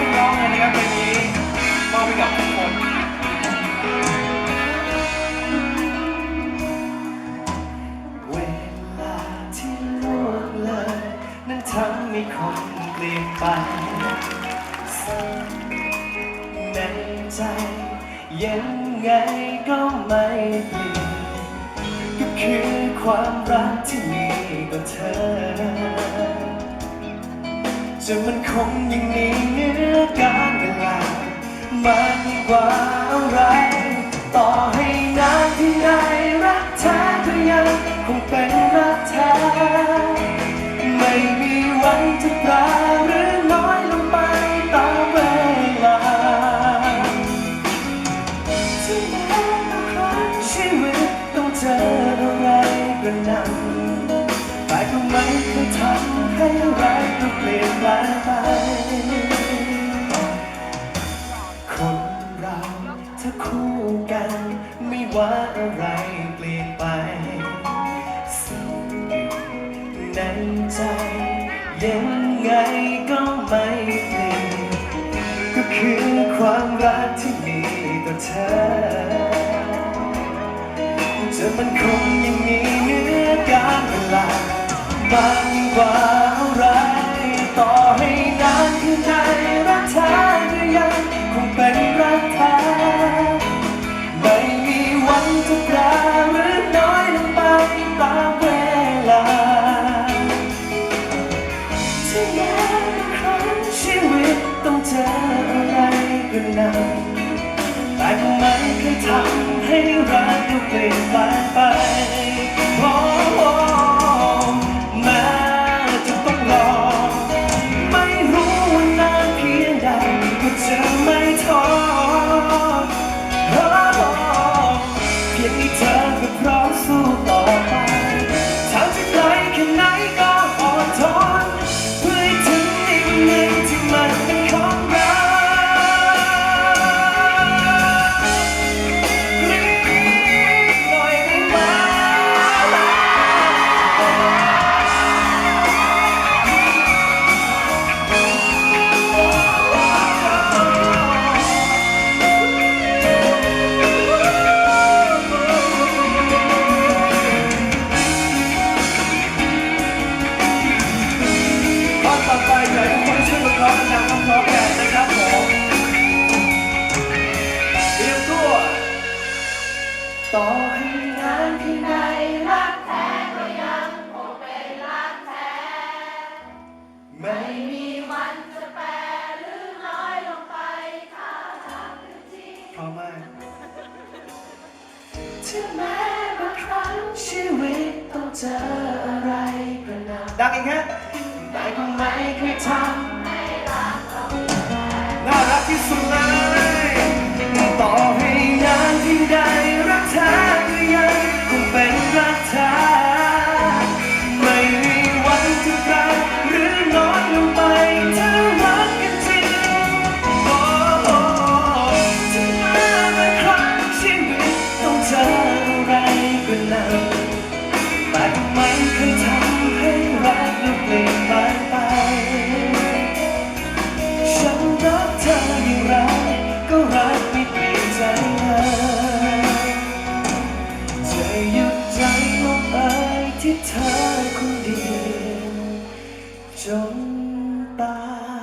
วยกันร้องเลยนะครับเพลงนี้มอบให้กับทุกคนเวลาที่ล่วงเลยนั้นทำให้คนเปลี่ยนไปในใจยังไงก็ไม่เปลี่ยนก็คือความรักที่มีต่อเธอ จะมันคงยังมีเนื้อการเวลามากยิ่งกว่าอะไร ต่อให้นานที่ไหนรักแท้ก็ยังคงเป็นรักแท้ไม่มีวันจะแปรหรือน้อยลงไปตามเวลาถึงแม้บางครั้งชีวิตต้องเจออะไรก็นำแต่ก็ไม่เคยทำให้รัก ว่าอะไรเปลี่ยนไป สิ่งในใจ ยังไงก็ไม่เปลี่ยนก็คือความรักที่มีต่อเธอจะมันคงยังมีเนื้อการเวลามากกว่าอะไรต่อให้นานแค่ไหน ทำให้รักเราเปลี่ยนแปลงไป ต่อให้นานเพียงใดรักแท้ก็ยังคงเป็นรักแท้ ไม่มีวันจะแปรหรือน้อยลงไปถ้าหากเป็นจริงพร้อมมากถึงแม้บางครั้งชีวิตต้องเจออะไรก็นาดังอีกฮะแต่ก็ไม่เคยทำให้รักเราน่ารักที่สุดำตา